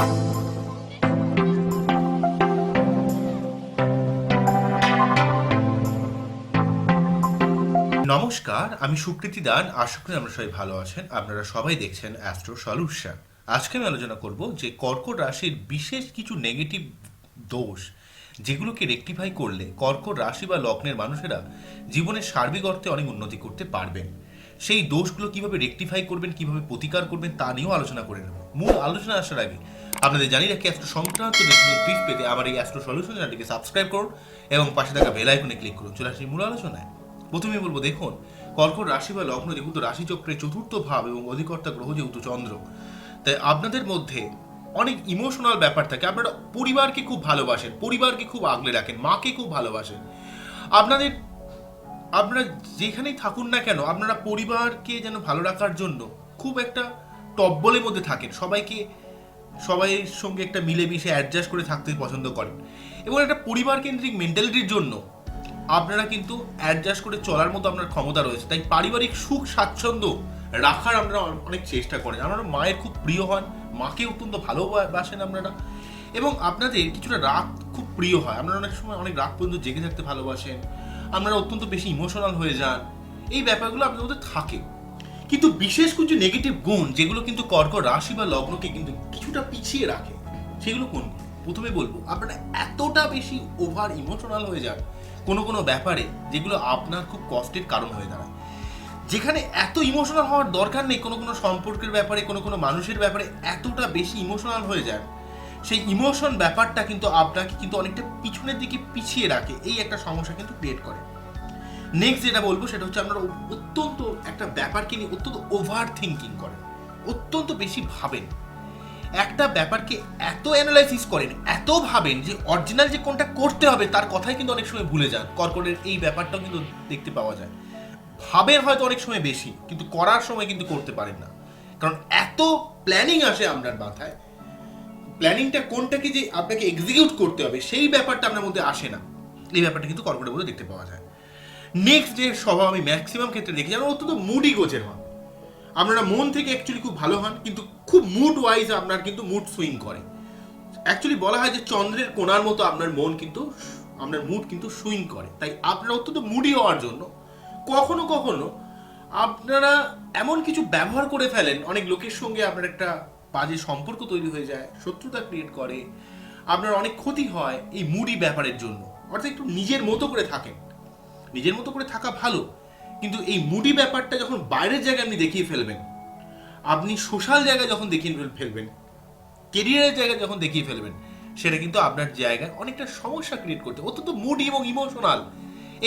নমস্কার, আমি সুকৃতি দান আশা করি আমরা সবাই ভালো আছেন। আপনারা সবাই দেখছেন অ্যাস্ট্রো সলিউশন আজকে আমি আলোচনা করব যে কর্কট রাশির বিশেষ কিছু নেগেটিভ দোষ, যেগুলোকে রেকটিফাই করলে কর্কট রাশি বা লগ্নের মানুষেরা জীবনের সার্বিক অর্থে অনেক উন্নতি করতে পারবেন। সেই দোষগুলো কীভাবে রেকটিফাই করবেন, কীভাবে প্রতিকার করবেন, তা নিয়েও আলোচনা করে নেব। মূল আলোচনা আসার আগে আপনাদের জানিয়ে রাখি অ্যাস্ট্রো সংক্রান্ত টিপস পেতে আমার এই অ্যাস্ট্রো সলিউশন চ্যানেলটিকে সাবস্ক্রাইব করুন এবং পাশে থাকা বেল আইকনে ক্লিক করুন। চলে আসি মূল আলোচনায়। প্রথমেই বলব, দেখুন, কর্কট রাশি বা লগ্ন যেহেতু রাশিচক্রের চতুর্থ ভাব এবং অধিকর্তা গ্রহ যেহেতু চন্দ্র, তাই আপনাদের মধ্যে অনেক ইমোশনাল ব্যাপার থাকে। আপনারা পরিবারকে খুব ভালোবাসেন, পরিবারকে খুব আগলে রাখেন, মাকে খুব ভালোবাসেন। আপনাদের আপনারা যেখানেই থাকুন না কেন, আপনারা পরিবারকে যেন ভালো রাখার জন্য খুব একটা টব্বলের মধ্যে থাকেন। সবাইকে, সবাইয়ের সঙ্গে একটা মিলেমিশে অ্যাডজাস্ট করে থাকতে পছন্দ করেন। এবং একটা পরিবার কেন্দ্রিক মেন্টালিটির জন্য আপনারা কিন্তু অ্যাডজাস্ট করে চলার মতো আপনার ক্ষমতা রয়েছে। তাই পারিবারিক সুখ, স্বাচ্ছন্দ্য রাখার আপনারা অনেক চেষ্টা করেন। আপনারা মায়ের খুব প্রিয় হন, মাকে অত্যন্ত ভালোবাসেন আপনারা। এবং আপনাদের কিছুটা রাত খুব প্রিয় হয়। আপনারা অনেক সময় অনেক রাত পর্যন্ত জেগে থাকতে ভালোবাসেন। আপনারা অত্যন্ত বেশি ইমোশনাল হয়ে যান। এই ব্যাপারগুলো আপনাদের মধ্যে থাকে কিন্তু বিশেষ কিছু নেগেটিভ গুণ, যেগুলো কিন্তু কর্কট রাশি বা লগ্নকে কিন্তু কিছুটা পিছিয়ে রাখে, সেগুলো কোন? প্রথমে বলব, আপনারা এতটা বেশি ওভার ইমোশনাল হয়ে যান, কোনো কোনো ব্যাপারে, যেগুলো আপনার খুব কষ্টের কারণ হয়ে দাঁড়ায়। যেখানে এত ইমোশনাল হওয়ার দরকার নেই, কোনো কোনো সম্পর্কের ব্যাপারে, কোনো কোনো মানুষের ব্যাপারে, এতটা বেশি ইমোশনাল হয়ে যায় সেই ইমোশন ব্যাপারটা কিন্তু আপনাকে কিন্তু অনেকটা পিছনের দিকে পিছিয়ে রাখে। এই একটা সমস্যা কিন্তু ক্রিয়েট করে। নেক্সট যেটা বলব সেটা হচ্ছে আপনারা অত্যন্ত একটা ব্যাপারকে নিয়ে অত্যন্ত ওভার থিঙ্কিং করেন। অত্যন্ত বেশি ভাবেন। একটা ব্যাপারকে এত অ্যানালাইসিস করেন, এত ভাবেন যে অরিজিনাল যে কোনটা করতে হবে তার কথাই কিন্তু অনেক সময় ভুলে যান। কর্কটের এই ব্যাপারটাও কিন্তু দেখতে পাওয়া যায়। ভাবেন হয়তো অনেক সময় বেশি, কিন্তু করার সময় কিন্তু করতে পারেন না। কারণ এত প্ল্যানিং আসে আপনার মাথায় প্ল্যানিংটা কোনটাকে যে আপনাকে এক্সিকিউট করতে হবে, সেই ব্যাপারটা আপনার মধ্যে আসে না। এই ব্যাপারটা কিন্তু কর্কটের মধ্যে দেখতে পাওয়া যায়। নেক্সট যে স্বভাব আমি ম্যাক্সিমাম ক্ষেত্রে দেখি যেমন অত্যন্ত মুডি গোছের হন। আপনারা মন থেকে অ্যাকচুয়ালি খুব ভালো হন, কিন্তু খুব মুড ওয়াইজ আপনার কিন্তু মুড সুইং করে। অ্যাকচুয়ালি বলা হয় যে চন্দ্রের কোণার মতো আপনার মন কিন্তু, আপনার মুড কিন্তু সুইং করে। তাই আপনারা অত্যন্ত মুডি হওয়ার জন্য কখনো কখনো আপনারা এমন কিছু ব্যবহার করে ফেলেন, অনেক লোকের সঙ্গে আপনার একটা বাজে সম্পর্ক তৈরি হয়ে যায়, শত্রুতা ক্রিয়েট করে, আপনার অনেক ক্ষতি হয় এই মুডি ব্যাপারের জন্য। অর্থাৎ একটু নিজের মতো করে থাকেন। নিজের মতো করে থাকা ভালো, কিন্তু এই মুডি ব্যাপারটা যখন বাইরের জায়গায় আপনি দেখিয়ে ফেলবেন, আপনি সোশ্যাল জায়গায় যখন দেখিয়ে ফেলবেন কেরিয়ারের জায়গায় যখন দেখিয়ে ফেলবেন, সেটা কিন্তু আপনার জায়গায় অনেকটা সমস্যা ক্রিয়েট করতে অত্যন্ত মুডি এবং ইমোশনাল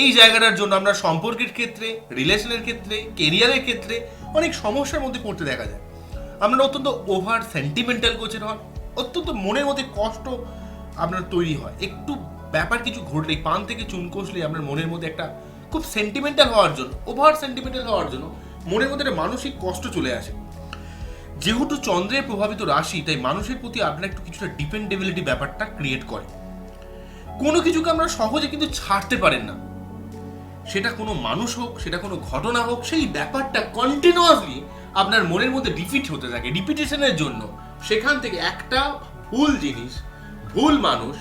এই জায়গাটার জন্য আপনার সম্পর্কের ক্ষেত্রে রিলেশনের ক্ষেত্রে কেরিয়ারের ক্ষেত্রে অনেক সমস্যার মধ্যে পড়তে দেখা যায়। আপনারা অত্যন্ত ওভার সেন্টিমেন্টাল গোছের হন, অত্যন্ত মনের মধ্যে কষ্ট আপনার তৈরি হয়। একটু ব্যাপার কিছু ঘটলেই, পান থেকে চুন কষলে আপনার মনের মধ্যে একটা খুব সেন্টিমেন্টাল হওয়ার জন্য ওভার সেন্টিমেন্টাল হওয়ার জন্য মনের মধ্যে একটা মানসিক কষ্ট চলে আসে। যেহেতু চন্দ্রের প্রভাবিত রাশি, তাই মানুষের প্রতি আপনার একটু কিছুটা ডিপেন্ডেবিলিটি ব্যাপারটা ক্রিয়েট করে। কোনো কিছুকে আমরা সহজে কিন্তু ছাড়তে পারেন না। সেটা কোনো মানুষ হোক, সেটা কোনো ঘটনা হোক, সেই ব্যাপারটা কন্টিনিউয়াসলি আপনার মনের মধ্যে রিপিট হতে থাকে রিপিটেশনের জন্য। সেখান থেকে একটা ভুল জিনিস, ভুল মানুষ,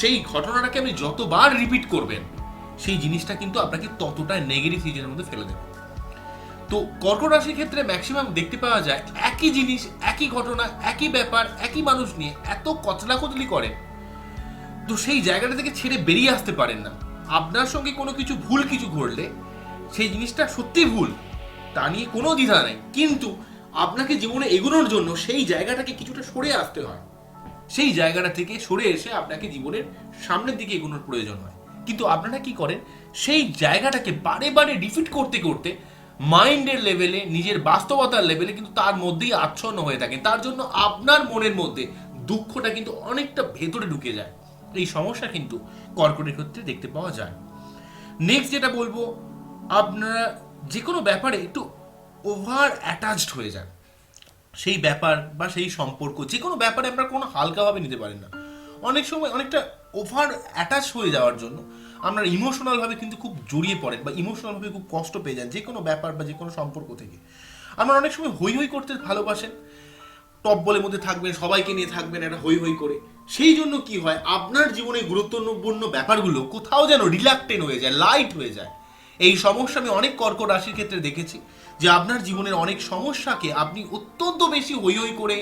সেই ঘটনাটাকে আপনি যতবার রিপিট করবেন, সেই জিনিসটা কিন্তু আপনাকে ততটা নেগেটিভ সিজনের মধ্যে ফেলে দেবে। তো কর্কট রাশির ক্ষেত্রে ম্যাক্সিমাম দেখতে পাওয়া যায়, একই জিনিস, একই ঘটনা, একই ব্যাপার, একই মানুষ নিয়ে এত কচলা কচলি করে, তো সেই জায়গাটা থেকে ছেড়ে বেরিয়ে আসতে পারেন না। আপনার সঙ্গে কোনো কিছু ভুল কিছু ঘটলে, সেই জিনিসটা সত্যি ভুল। তা নিয়ে কোনো দ্বিধা নেই। কিন্তু আপনাকে জীবনে এগোনোর জন্য সেই জায়গাটাকে কিছুটা সরে আসতে হয়। সেই জায়গাটা থেকে সরে এসে আপনাকে জীবনের সামনের দিকে এগোনোর প্রয়োজন হয়। কিন্তু আপনারা কি করেন? সেই জায়গাটাকে বারে বারে ডিফিট করতে করতে মাইন্ডের লেভেলে, নিজের বাস্তবতার লেভেলে কিন্তু তার মধ্যেই আচ্ছন্ন হয়ে থাকেন। তার জন্য আপনার মনের মধ্যে দুঃখটা কিন্তু অনেকটা ভেতরে ঢুকে যায়। এই সমস্যা কিন্তু কর্কটের ক্ষেত্রে দেখতে পাওয়া যায়। নেক্সট যেটা বলব, আপনারা যে কোনো ব্যাপারে একটু ওভার অ্যাটাচড হয়ে যান সেই ব্যাপার বা সেই সম্পর্ক যে কোনো ব্যাপারে আমরা কোনো হালকাভাবে নিতে পারেন না। অনেক সময় অনেকটা ওভার অ্যাটাচ হয়ে যাওয়ার জন্য আপনারা ইমোশনালভাবে কিন্তু খুব জড়িয়ে পড়েন বা ইমোশনালভাবে খুব কষ্ট পেয়ে যান যে কোনো ব্যাপার বা যে কোনো সম্পর্ক থেকে। আমরা অনেক সময় হই হই করতে ভালোবাসেন। টপ বলের মধ্যে থাকবেন, সবাইকে নিয়ে থাকবেন একটা হই হই করে। সেই জন্য কি হয়, আপনার জীবনে গুরুত্বপূর্ণ ব্যাপারগুলো কোথাও যেন রিল্যাক্টেন হয়ে যায় লাইট হয়ে যায়। এই সমস্যা আমি অনেক কর্কট রাশির ক্ষেত্রে দেখেছি, যে আপনার জীবনের অনেক সমস্যাকে আপনি অত্যন্ত বেশি হই হই করে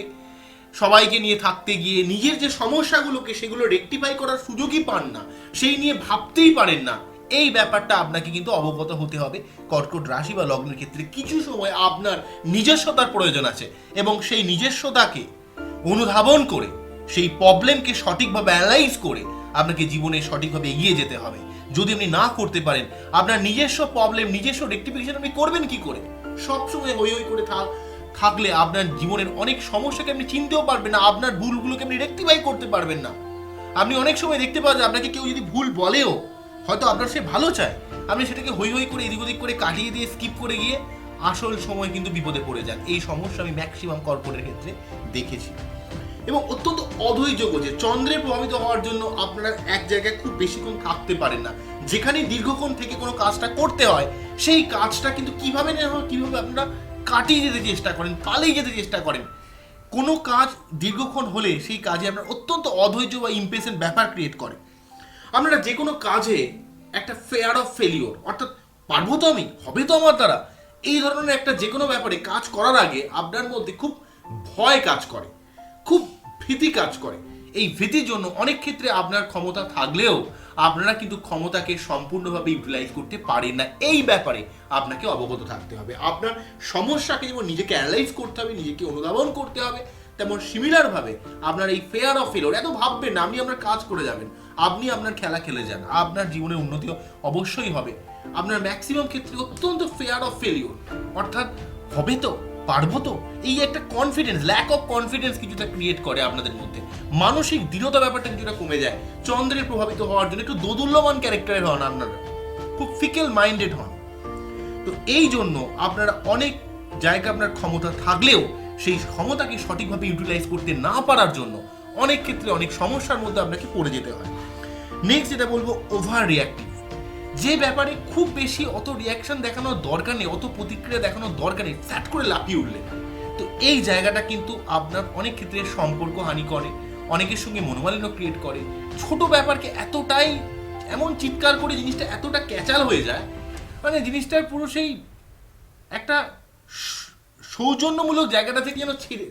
সবাইকে নিয়ে থাকতে গিয়ে নিজের যে সমস্যাগুলোকে সেগুলো রেকটিফাই করার সুযোগই পান না, সেই নিয়ে ভাবতেই পারেন না। এই ব্যাপারটা আপনাকে কিন্তু অবগত হতে হবে, কর্কট রাশি বা লগ্নের ক্ষেত্রে কিছু সময় আপনার নিজস্বতার প্রয়োজন আছে এবং সেই নিজস্বতাকে অনুধাবন করে, সেই প্রবলেমকে সঠিকভাবে অ্যানালাইজ করে আপনাকে জীবনে সঠিকভাবে এগিয়ে যেতে হবে। যদি আপনি না করতে পারেন, আপনার নিজস্ব প্রবলেম নিজস্ব রেক্টিফিকেশন আপনি করবেন কি করে? সবসময় হই হই করে থাক, থাকলে আপনার জীবনের অনেক সমস্যাকে আপনি চিনতেও পারবেন না, আপনার ভুলগুলোকে আপনি রেক্টিফাই করতে পারবেন না। আপনি অনেক সময় দেখতে পাওয়া যায়, আপনাকে কেউ যদি ভুল বলেও, হয়তো আপনার সে ভালো চায়। আপনি সেটাকে হই হই করে এদিক ওদিক করে কাটিয়ে দিয়ে স্কিপ করে গিয়ে আসল সময় কিন্তু বিপদে পড়ে যান। এই সমস্যা আমি ম্যাক্সিমাম কর্পোরেটের ক্ষেত্রে দেখেছি। এবং অত্যন্ত অধৈর্য যে চন্দ্রে প্রভাবিত হওয়ার জন্য আপনারা এক জায়গায় খুব বেশিক্ষণ থাকতে পারেন না। যেখানে দীর্ঘক্ষণ থেকে কোনো কাজটা করতে হয়, সেই কাজটা কিন্তু কীভাবে নেওয়া কীভাবে আপনারা কাটিয়ে যেতে চেষ্টা করেন, পালিয়ে যেতে চেষ্টা করেন। কোনো কাজ দীর্ঘক্ষণ হলে সেই কাজে আপনার অত্যন্ত অধৈর্য বা ইম্পেশেন্ট ব্যাপার ক্রিয়েট করে। আপনারা যে কোনো কাজে একটা ফেয়ার অফ ফেলিওর অর্থাৎ পারব তো আমি, হবে তো আমার দ্বারা, এই ধরনের একটা যে কোনো ব্যাপারে কাজ করার আগে আপনার মধ্যে খুব ভয় কাজ করে। খুব ভীতি কাজ করে। এই ভীতির জন্য অনেক ক্ষেত্রে আপনার ক্ষমতা থাকলেও আপনারা কিন্তু ক্ষমতাকে সম্পূর্ণভাবে ইউটিলাইজ করতে পারেন না। এই ব্যাপারে আপনাকে অবগত থাকতে হবে। আপনার সমস্যাকে যেমন নিজেকে অ্যানালাইজ করতে হবে, নিজেকে অনুধাবন করতে হবে, তেমন সিমিলার ভাবে আপনার এই ফেয়ার অফ ফেলোর এত ভাববেন না, আপনি আপনার কাজ করে যাবেন, আপনি আপনার খেলা খেলে যান, আপনার জীবনের উন্নতি অবশ্যই হবে। আপনার ম্যাক্সিমাম ক্ষেত্রে অত্যন্ত ফেয়ার অফ ফেলিওর অর্থাৎ হবে তো। পারব তো? এই একটা কনফিডেন্স ল্যাক অফ কনফিডেন্স কিছুটা ক্রিয়েট করে আপনাদের মধ্যে। মানসিক দৃঢ়তা ব্যাপারটা কিছুটা কমে যায়। চন্দ্রের প্রভাবিত হওয়ার জন্য একটু দোদুল্যমান ক্যারেক্টারের হন আপনারা। খুব ফিকেল মাইন্ডেড হন। তো এই জন্য আপনারা অনেক জায়গা আপনার ক্ষমতা থাকলেও সেই ক্ষমতাকে সঠিকভাবে ইউটিলাইজ করতে না পারার জন্য অনেক ক্ষেত্রে অনেক সমস্যার মধ্যে আপনাকে পড়ে যেতে হয়। নেক্সট যেটা বলব ওভার রিয়াক্টিভ যে ব্যাপারে খুব বেশি অত রিয়াকশন দেখানোর দরকার নেই, অত প্রতিক্রিয়া দেখানোর দরকার নেই ফ্যাট করে লাফিয়ে উঠলে। তো এই জায়গাটা কিন্তু আপনার অনেক ক্ষেত্রে সম্পর্ক হানি করে, অনেকের সঙ্গে মনোমালিন্য ক্রিয়েট করে। ছোট ব্যাপারকে এতটাই এমন চিৎকার করে জিনিসটা এতটা ক্যাচাল হয়ে যায় মানে জিনিসটার পুরো সেই একটা সৌজন্যমূলক জায়গাটা থেকে যেন ছেড়ে,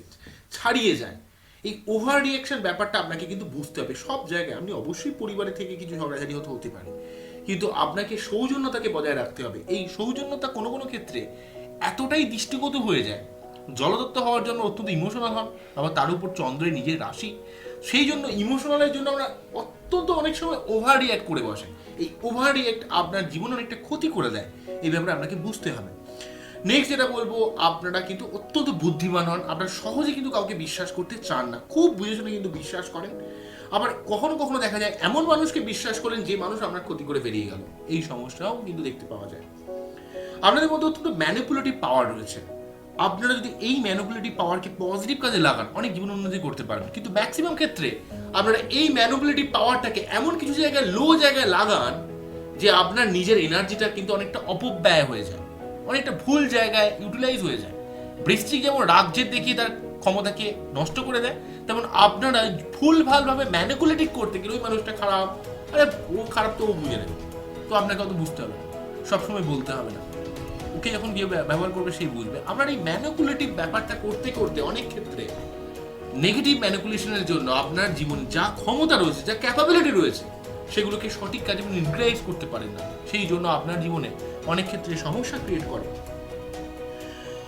ছাড়িয়ে যায়। এই ওভার রিয়াকশন ব্যাপারটা আপনাকে কিন্তু বুঝতে হবে। সব জায়গায় আপনি অবশ্যই পরিবারের থেকে কিছু ঝগড়াঝাড়ি হতে হতে পারে। কিন্তু আপনাকে সৌজন্যতাকে বজায় রাখতে হবে। এই সৌজন্যতা কোনো কোনো ক্ষেত্রে এতটাই দৃষ্টিগত হয়ে যায়, জলদত্ত হওয়ার জন্য অত্যন্ত ইমোশনাল হন আবার তার উপর চন্দ্রের নিজের রাশি। সেই জন্য ইমোশনালের জন্য আমরা অত্যন্ত অনেক সময় ওভার রিয়াক্ট করে বসে। এই ওভার রিয়াক্ট আপনার জীবনে অনেকটা ক্ষতি করে দেয়, এই ব্যাপারে আপনাকে বুঝতে হবে। নেক্সট যেটা বলব, আপনারা কিন্তু অত্যন্ত বুদ্ধিমান হন, আপনারা সহজে কিন্তু কাউকে বিশ্বাস করতে চান না। খুব বুঝে শুনে কিন্তু বিশ্বাস করেন। আবার কখনো কখনো দেখা যায় এমন মানুষকে বিশ্বাস করেন যে মানুষ আপনার ক্ষতি করে বেরিয়ে গেল। এই সমস্যাও কিন্তু দেখতে পাওয়া যায়। আপনাদের মধ্যে অত্যন্ত ম্যানিপুলেটিভ পাওয়ার রয়েছে। আপনারা যদি এই ম্যানিপুলেটিভ পাওয়ারকে পজিটিভ কাজে লাগান, অনেক জীবন উন্নতি করতে পারবেন। কিন্তু ম্যাক্সিমাম ক্ষেত্রে আপনারা এই ম্যানিপুলেটিভ পাওয়ারটাকে এমন কিছু জায়গায় লো জায়গায় লাগান যে আপনার নিজের এনার্জিটা কিন্তু অনেকটা অপব্যয় হয়ে যায়। অনেকটা ভুল জায়গায় ইউটিলাইজ হয়ে যায়। বৃষ্টি যেমন রাজ্যের দেখিয়ে তার ক্ষমতাকে নষ্ট করে দেয়, তেমন আপনারা ভুল ভালভাবে ম্যানিকুলেটিভ করতে গেলে ওই মানুষটা খারাপ। আরে, ও খারাপ তো ও বুঝে নেবে। তো আপনাকে অত বুঝতে হবে সবসময় বলতে হবে না। ওকে যখন গিয়ে ব্যবহার করবে, সেই বুঝবে। আপনার এই ম্যানিকুলেটিভ ব্যাপারটা করতে করতে অনেক ক্ষেত্রে নেগেটিভ ম্যানিকুলেশনের জন্য আপনার জীবনে যা ক্ষমতা রয়েছে, যা ক্যাপাবিলিটি রয়েছে, সেগুলোকে সঠিক কাজে ইনক্রাইজ করতে পারেন না। সেই জন্য আপনার জীবনে অনেক ক্ষেত্রে সমস্যা ক্রিয়েট করে।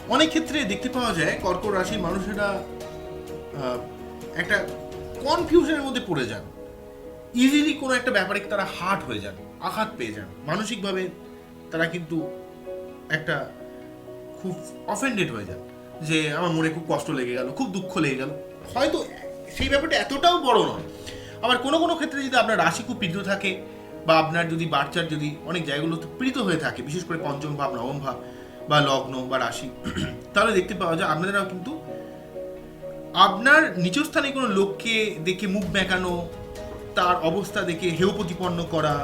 অনেক ক্ষেত্রে দেখতে পাওয়া যায় কর্কট রাশির মানুষেরা একটা কনফিউশনের মধ্যে পড়ে যান। ইজিলি কোনো একটা ব্যাপারে তারা হার্ট হয়ে যান, আঘাত পেয়ে যান। মানসিকভাবে তারা কিন্তু একটা খুব অফেন্ডেড হয়ে যান যে আমার মনে খুব কষ্ট লেগে গেল, খুব দুঃখ লেগে গেল। হয়তো সেই ব্যাপারটা এতটাও বড় নয়। আবার কোনো কোনো ক্ষেত্রে যদি আপনার রাশি খুব পীড়িত থাকে বা আপনার যদি বাচ্চার যদি অনেক জায়গাগুলোতে পীড়িত হয়ে থাকে, বিশেষ করে পঞ্চম ভাব, নবম ভাব বা লগ্ন বা রাশি। তাহলে দেখতে পাওয়া যায় আপনারাও কিন্তু আপনার নিচস্থানে কোনো লোককে দেখে মুখ বেঁকানো তার অবস্থা দেখে হেয় প্রতিপন্ন করা,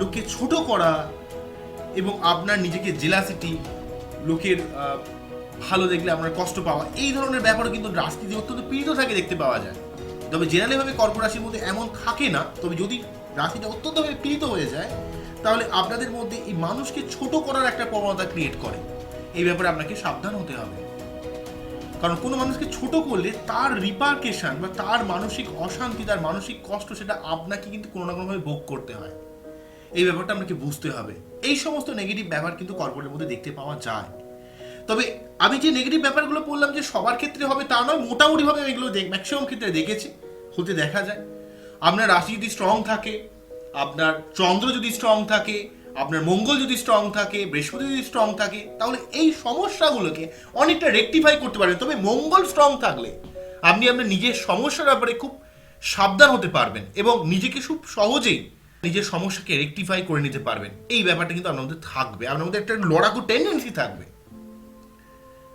লোককে ছোট করা এবং আপনার নিজেকে জেলাসিটি, লোকের ভালো দেখলে আপনার কষ্ট পাওয়া, এই ধরনের ব্যাপারও কিন্তু রাজনীতি অত্যন্ত পীড়িত থাকে দেখতে পাওয়া যায়। তবে জেনারেলি ভাবে কর্কট রাশির মধ্যে এমন থাকে না, তবে যদি রাশিটা অত্যন্তভাবে পীড়িত হয়ে যায়, তাহলে আপনাদের মধ্যে এই মানুষকে ছোট করার একটা প্রবণতা ক্রিয়েট করে। এই ব্যাপারে আপনাকে সাবধান হতে হবে। কারণ কোনো মানুষকে ছোট করলে তার রিপার্কেশন বা তার মানসিক অশান্তি, তার মানসিক কষ্ট সেটা আপনাকে কিন্তু কোনো না কোনোভাবে ভোগ করতে হয়। এই ব্যাপারটা আপনাকে বুঝতে হবে। এই সমস্ত নেগেটিভ ব্যাপার কিন্তু কর্পোরেটের মধ্যে দেখতে পাওয়া যায়। তবে আমি যে নেগেটিভ ব্যাপারগুলো বললাম যে সবার ক্ষেত্রে হবে তা নয়, মোটামুটিভাবে আমি এগুলো দেখ ম্যাক্সিমাম ক্ষেত্রে দেখেছি। হতে দেখা যায়। আপনার রাশি যদি স্ট্রং থাকে, আপনার চন্দ্র যদি স্ট্রং থাকে আপনার মঙ্গল যদি স্ট্রং থাকে, বৃহস্পতি যদি স্ট্রং থাকে, তাহলে এই সমস্যাগুলোকে অনেকটা রেকটিফাই করতে পারবেন। তবে মঙ্গল স্ট্রং থাকলে আপনি আপনার নিজের সমস্যার ব্যাপারে খুব সাবধান হতে পারবেন এবং নিজেকে খুব সহজেই নিজের সমস্যাকে রেকটিফাই করে নিতে পারবেন। এই ব্যাপারটা কিন্তু আপনার মধ্যে থাকবে। আপনার মধ্যে একটা লড়াকু টেন্ডেন্সি থাকবে।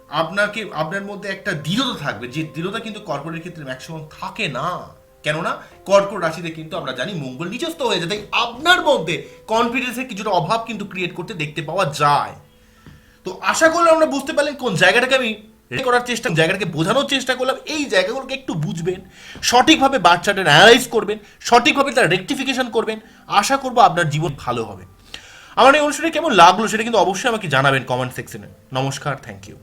আপনাকে, আপনার মধ্যে একটা দৃঢ়তা থাকবে। যে দৃঢ়তা কিন্তু কর্পোরেট ক্ষেত্রে ম্যাক্সিমাম থাকে না। কেননা কর্কট রাশিতে কিন্তু আমরা জানি মঙ্গল নিচস্ত হয়ে যায় তাই আপনার মধ্যে কনফিডেন্সের কিছুটা অভাব কিন্তু ক্রিয়েট করতে দেখতে পাওয়া যায়। তো আশা করলে আমরা বুঝতে পারলেন কোন জায়গাটাকে আমি করার চেষ্টা জায়গাটাকে বোঝানোর চেষ্টা করলাম। এই জায়গাগুলোকে একটু বুঝবেন, সঠিকভাবে বাচ্চাটা অ্যানালাইজ করবেন, সঠিকভাবে তার রেকটিফিকেশন করবেন। আশা করব আপনার জীবন ভালো হবে। আমার এই অনুষ্ঠানে কেমন লাগল সেটা কিন্তু অবশ্যই আমাকে জানাবেন কমেন্ট সেকশনে নমস্কার থ্যাংক ইউ